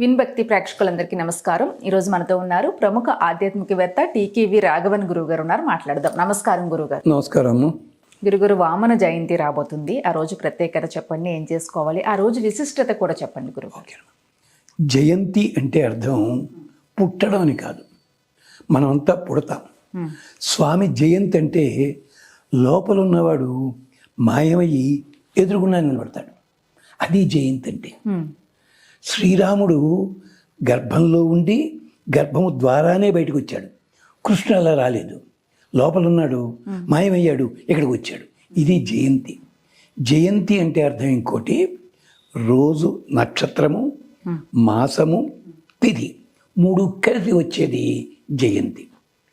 విన్భక్తి ప్రేక్షకులందరికీ నమస్కారం. ఈరోజు మనతో ఉన్నారు ప్రముఖ ఆధ్యాత్మికవేత్త టీకేవి రాఘవన్ గురువు గారు ఉన్నారు. మాట్లాడదాం. నమస్కారం గురుగారు నమస్కారము. గురుగురు వామన జయంతి రాబోతుంది. ఆ రోజు ప్రత్యేకత చెప్పండి ఏం చేసుకోవాలి? ఆ రోజు విశిష్టత కూడా చెప్పండి గురుగారు జయంతి అంటే అర్థం పుట్టడం అని కాదు. మనమంతా పుడతాం. స్వామి జయంతి అంటే లోపల ఉన్నవాడు మాయమయ్యి ఎదురుగుండా నిలబడతాడు. అది జయంతి అంటే. శ్రీరాముడు గర్భంలో ఉండి గర్భము ద్వారానే బయటకు వచ్చాడు కృష్ణుడు అలా రాలేదు. లోపల ఉన్నాడు మాయమయ్యాడు ఇక్కడికి వచ్చాడు ఇది జయంతి. జయంతి అంటే అర్థం ఇంకోటి రోజు నక్షత్రము మాసము తిథి మూడు కలిసి వచ్చేది జయంతి.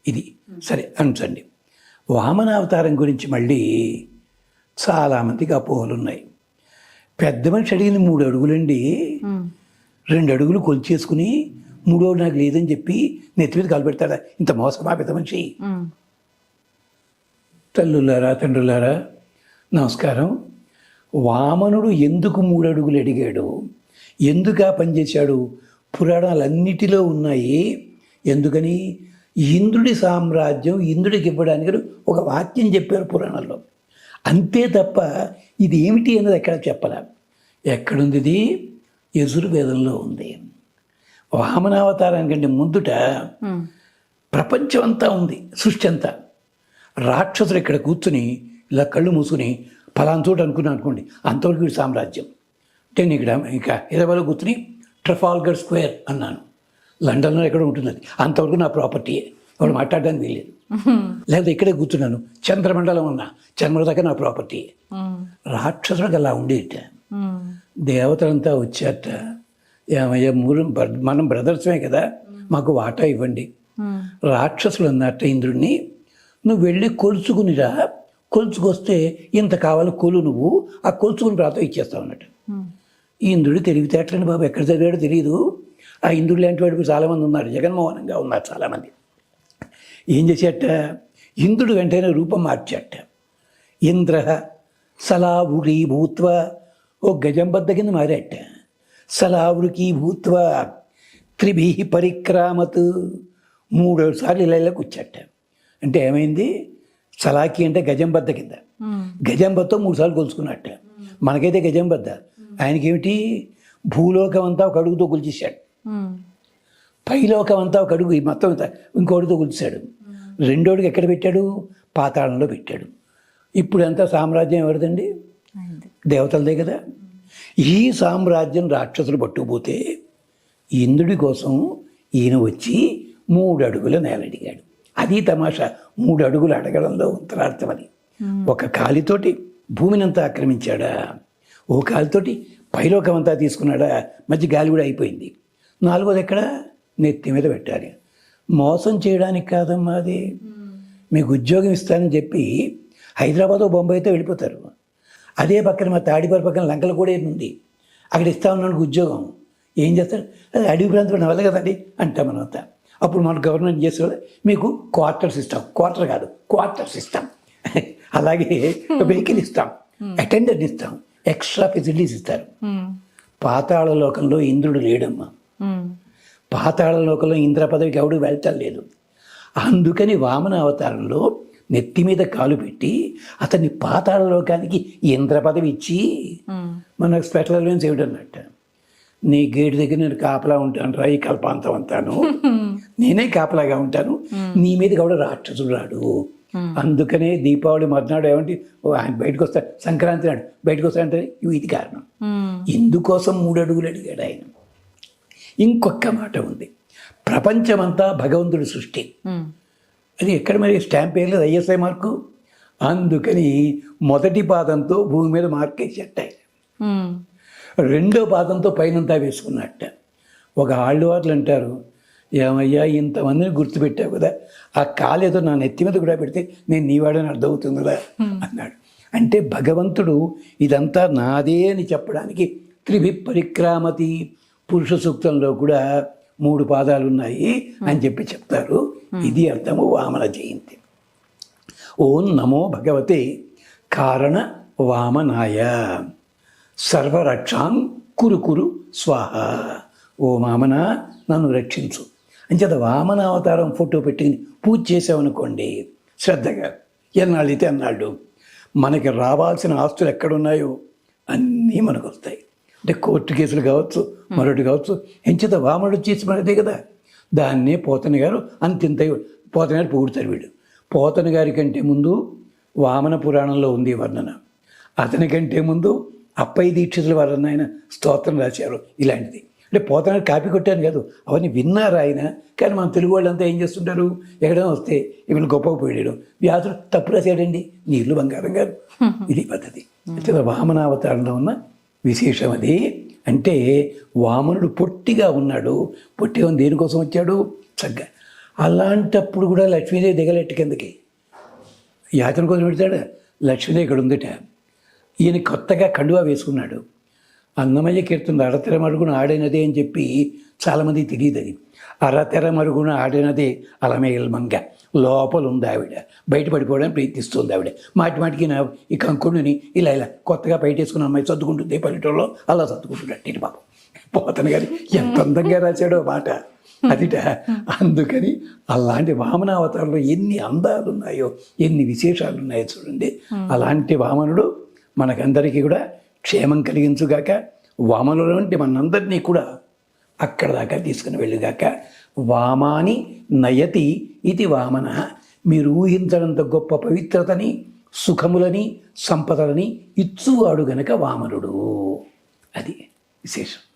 ఇది. సరే అంచండి వామనావతారం గురించి మళ్ళీ చాలామందికి అపోహలు ఉన్నాయి పెద్ద మనిషి అడిగిన మూడు అడుగులండి. రెండు అడుగులు కొలిచేసుకుని మూడో నాకు లేదని చెప్పి నెత్తి మీద కాలు పెడతాడా? ఇంత మోసమా పెద్ద మనిషి. తల్లులారా తండ్రులారా నమస్కారం. వామనుడు ఎందుకు మూడు అడుగులు అడిగాడు? ఎందుకు ఆ పని చేశాడు? పురాణాలన్నిటిలో ఉన్నాయి. ఎందుకని? ఇంద్రుడి సామ్రాజ్యం ఇంద్రుడికి ఇవ్వడానికి ఒక వాక్యం చెప్పారు పురాణంలో. అంతే తప్ప ఇది ఏమిటి అన్నది ఎక్కడ చెప్పలే? ఎక్కడుంది ఇది? యజుర్వేదంలో ఉంది. వామనావతారానికంటే ముందుట. ప్రపంచం అంతా ఉంది సృష్టి అంతా రాక్షసులు ఇక్కడ కూర్చుని ఇలా కళ్ళు మూసుకుని ఫలానా చోటు అనుకున్నాను అనుకోండి అంతవరకు వీడి సామ్రాజ్యం. నేను ఇక్కడ ఇంకా హైదరాబాద్లో కూర్చుని ట్రఫాల్గర్ స్క్వేర్ అన్నాను. లండన్లో ఎక్కడ ఉంటుంది అది. అంతవరకు నా ప్రాపర్టీయే వాడు మాట్లాడడానికి వీలేదు లేకపోతే ఇక్కడే కూర్చున్నాను. చంద్రమండలం ఉన్నా చంద్రుడి దాకా నా ప్రాపర్టీయే హ్మ్. రాక్షసులకు అలా ఉండేట. దేవతలంతా వచ్చారట. ఏమయ్యా మూడు మనం బ్రదర్స్మే కదా మాకు వాటా ఇవ్వండి. రాక్షసులు అన్నట్ట ఇంద్రుడిని నువ్వు వెళ్ళి కొలుచుకునిరా. కొలుచుకొస్తే ఇంత కావాలి కొలు నువ్వు ఆ కొలుచుకుని రాతో ఇచ్చేస్తావు అన్నట్టు. ఇంద్రుడు తెలివితేటలని బాబు ఎక్కడ చదివాడో తెలియదు ఆ ఇంద్రుడు లాంటి వాడికి చాలామంది ఉన్నారు జగన్మోహనంగా ఉన్నారు చాలామంది. ఏం చేసేట ఇంద్రుడు వెంటనే రూపం మార్చాట ఇంద్ర సలావురి భూత్వ ఓ గజంబద్ద కింద మారాట. సలావురికి భూత్వ త్రిభి పరిక్రామత్. మూడు సార్లు ఇలా ఇలా కూర్చాట అంటే ఏమైంది? సలాకి అంటే గజంబద్ద కింద. గజంబద్తో మూడు సార్లు కొలుచుకున్నట్ట మనకైతే గజంబద్ద ఆయనకేమిటి? భూలోకం అంతా ఒక అడుగుతో కొలిచేశాడు. పైలోకం అంతా ఒక అడుగు ఈ మొత్తం ఇంకోటితో కొలిచాడు రెండోడికి ఎక్కడ పెట్టాడు? పాతాళంలో పెట్టాడు. ఇప్పుడు అంతా సామ్రాజ్యం ఎవరిదండి. దేవతలదే కదా. ఈ సామ్రాజ్యం రాక్షసులు పట్టుకుపోతే ఇంద్రుడి కోసం ఈయన వచ్చి మూడు అడుగుల నేల అడిగాడు అది తమాషా. మూడు అడుగులు అడగడంలో ఉత్తరార్థం అది ఒక కాలితోటి భూమినంతా ఆక్రమించాడా? ఓ కాలితోటి పైలోకం అంతా తీసుకున్నాడా? మధ్య గాలి కూడా అయిపోయింది. నాలుగోది ఎక్కడ? నెత్తి మీద పెట్టాలి. మోసం చేయడానికి కాదమ్మా అది. మీకు ఉద్యోగం ఇస్తానని చెప్పి హైదరాబాద్ బొంబాయితో వెళ్ళిపోతారు. అదే పక్కన మా తాడిపల్లి పక్కన లంకల కూడా ఉంది. అక్కడ ఇస్తా ఉన్నాడు ఉద్యోగం. ఏం చేస్తాడు? అది అడవి ప్రాంతం వల్ల కదండి అంటాం మనం అంతా అప్పుడు మన గవర్నమెంట్ చేసేవాళ్ళు మీకు క్వార్టర్స్ ఇస్తాం క్వార్టర్ కాదు క్వార్టర్స్ ఇస్తాం అలాగే వెహికల్ ఇస్తాం అటెండర్ ఇస్తాం ఎక్స్ట్రా ఫెసిలిటీస్ ఇస్తారు. హ్మ్. పాతాళ లోకంలో ఇంద్రుడు లేడమ్మా. పాతాళ లోకంలో ఇంద్ర పదవికి ఎవడు వెళ్తాం లేదు. అందుకని వామన అవతారంలో నెత్తి మీద కాలు పెట్టి అతన్ని పాతాళ లోకానికి ఇంద్ర పదవి ఇచ్చి. మనకు స్పెషల్ అలవెన్స్ ఏమిటన్నట్ట? నీ గేటు దగ్గర నేను కాపలా ఉంటాను రా ఈ కల్పాంతం అంతాను. నేనే కాపలాగా ఉంటాను. నీ మీద కూడా రాక్షసుడు రాడు. అందుకనే దీపావళి మర్నాడు ఏమంటే ఓ ఆయన బయటకు వస్తాడు సంక్రాంతి నాడు బయటకు వస్తాడంటే ఇది కారణం. హ్మ్. ఇందుకోసం మూడు అడుగులు అడిగాడు ఆయన. ఇంకొక మాట ఉంది. ప్రపంచమంతా భగవంతుడి సృష్టి. అది ఎక్కడ మరి? స్టాంప్ వేయలేదు ఐఎస్ఐ మార్కు? అందుకని మొదటి పాదంతో భూమి మీద మార్క్ వేసేట ఆయన. హ్మ్. రెండో పాదంతో పైనంతా వేసుకున్నట్ట. ఒక ఆళ్ళవార్లు అంటారు ఏమయ్యా ఇంతమందిని గుర్తుపెట్టావు కదా ఆ కాలేదో నా నెత్తి మీద కూడా పెడితే నేను నీవాడని అర్థమవుతుందిరా అన్నాడు. అంటే భగవంతుడు ఇదంతా నాదే అని చెప్పడానికి త్రిభి పరిక్రామతి పురుష సూక్తంలో కూడా మూడు పాదాలు ఉన్నాయి అని చెప్పి చెప్తారు. ఇది అర్థము వామన జయంతి. ఓం నమో భగవతే కారణ వామనాయ. సర్వరక్షాం కురు కురు స్వాహ. ఓ మామన నన్ను రక్షించు. అంచేత వామన అవతారం ఫోటో పెట్టి పూజ చేసామనుకోండి శ్రద్ధగా ఎన్నాళ్ళైతే అన్నాళ్ళు మనకి రావాల్సిన ఆస్తులు ఎక్కడున్నాయో అన్నీ మనకు వస్తాయి అంటే కోర్టు కేసులు కావచ్చు మరొకటి కావచ్చు ఎంచేత వామనుడు చేసి మనదే కదా. దాన్నే పోతన గారు అంతింత పోతన గారు పొగుడుతారు వీడు పోతన గారి కంటే ముందు వామన పురాణంలో ఉంది వర్ణన. అతని కంటే ముందు అప్పయ్య దీక్షితుల వర్ణన ఆయన స్తోత్రం రాశారు ఇలాంటిది. అంటే పోతన గారు కాపీ కొట్టాను కాదు అవన్నీ విన్నారు ఆయన? కానీ మన తెలుగు వాళ్ళంతా ఏం చేస్తుంటారు? ఎక్కడైనా వస్తే ఇవన్నీ గొప్పగా పోయాడు. వ్యాసుడు తప్పు రాశాడండి. నీళ్ళు బంగారం గారు. ఇది పద్ధతి. వామనావతారంలో ఉన్న విశేషం అది. అంటే వామనుడు పొట్టిగా ఉన్నాడు. పొట్టిగా ఉంది దేనికోసం వచ్చాడు? చక్కగా. అలాంటప్పుడు కూడా లక్ష్మీదేవి దిగలెట్టు కిందకి. యాత్ర కోసం పెడతాడు లక్ష్మీదేవి ఇక్కడ ఉందిట. ఈయన కొత్తగా కండువా వేసుకున్నాడు. అన్నమయ్య కీర్తన అరతెర మరుగున ఆడినదే అని చెప్పి చాలామంది తెలియదు అది. అరతెర మరుగున ఆడినదే అలమేయల మంగ. లోపల ఉంది ఆవిడ. బయట పడిపోవడానికి ప్రయత్నిస్తుంది ఆవిడ. మాటి మాటికి నా ఈ కంకుడిని ఇలా ఇలా కొత్తగా బయట వేసుకున్న అమ్మాయి సర్దుకుంటుంది. పల్లెటూరులో అలా సర్దుకుంటున్నాడు ఇటు పాపం. పోతన గారి ఎంత అందంగా రాశాడో మాట. అదిట అందుకని అలాంటి వామనావతారంలో ఎన్ని అందాలు ఉన్నాయో ఎన్ని విశేషాలు ఉన్నాయో చూడండి అలాంటి వామనుడు మనకందరికీ కూడా క్షేమం కలిగించుగాక వామనుడు అంటే మనందరినీ కూడా అక్కడ దాకా తీసుకుని వెళ్ళుగాక వామాని నయతి ఇది వామన. మీరు ఊహించడంత గొప్ప పవిత్రతని సుఖములని సంపదలని ఇచ్చువాడు గనక వామనుడు. అది విశేషం.